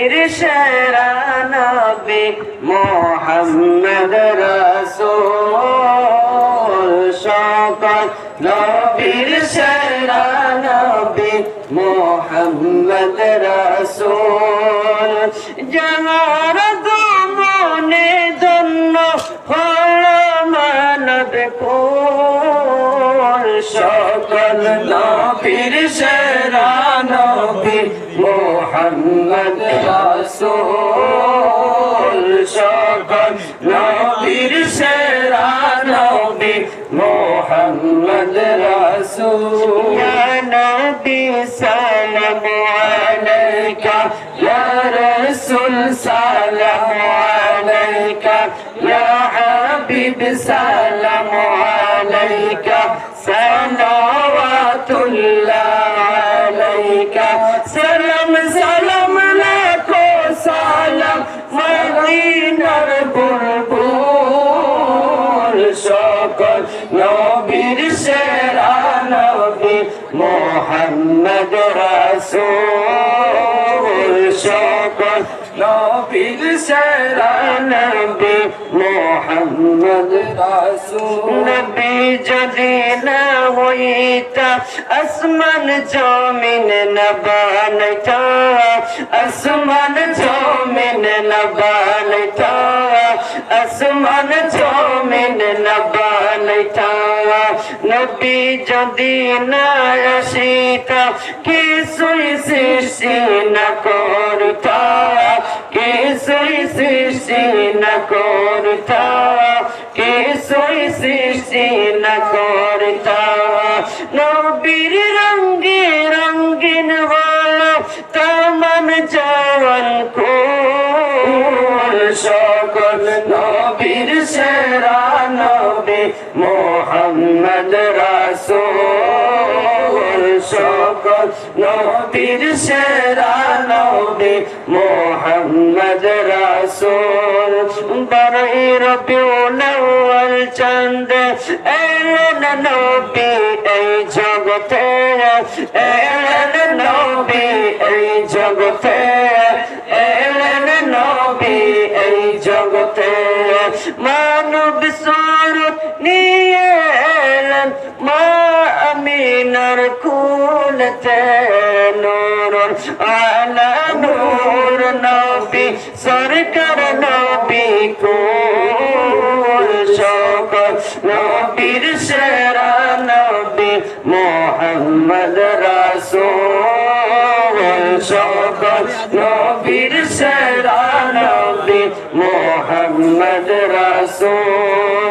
নবীর সেরা নবী মোহাম্মদ রাসূল, সকল নবীর সেরা নবী মোহাম্মদ রাসূল। যার গমনে ধন্য হল মানব কুল, সকল নবীর সেরা নবী মোহাম্মদ রাসূল সকল নবীর সেরা নবী মোহাম্মদ রাসূল ইয়া নবী সালাম আলাইকা ইয়া রাসূল সালাম আলাইকা ইয়া হাবিব সালাম আলাইকা সালাওয়াতুল্লাহ আলাইকা নবীর সেরা নবী মোহাম্মদ রাসূল, সকল নবীর সেরা নবী মোহাম্মদ রাসূল। নবী যদি না হইতা, আসমান জমিন না বানাইতা, আসমান জমিন না বানাইতা, আসমান জমিন না বানাইতা নবী যদি না আসিতা, কিছুই সৃষ্টি না করতা। কিছুই সৃষ্টি না করতা। কিছুই সৃষ্টি না করতা। নবীর রঙ্গে রঙ্গিন বলো তামান জওয়ান কুল সকল নবীর সেরা নবী মোহাম্মদ রাসূল। সকল নবীর সেরা নবী মোহাম্মদ রাসূল। বারোই রবিউল আউয়াল চাঁদ, এলেন নবী এই জগতে, এলেন নবী এই জগতে। মানব স্বরূপ নিয়ে এলেন। মা আমিনার কুলতে নূর আলা নূর নবী, সরকার নবী কুল সকল নবীর সেরা নবী মোহাম্মদ রাসূল সকল নবী মোহাম্মদ রাসূল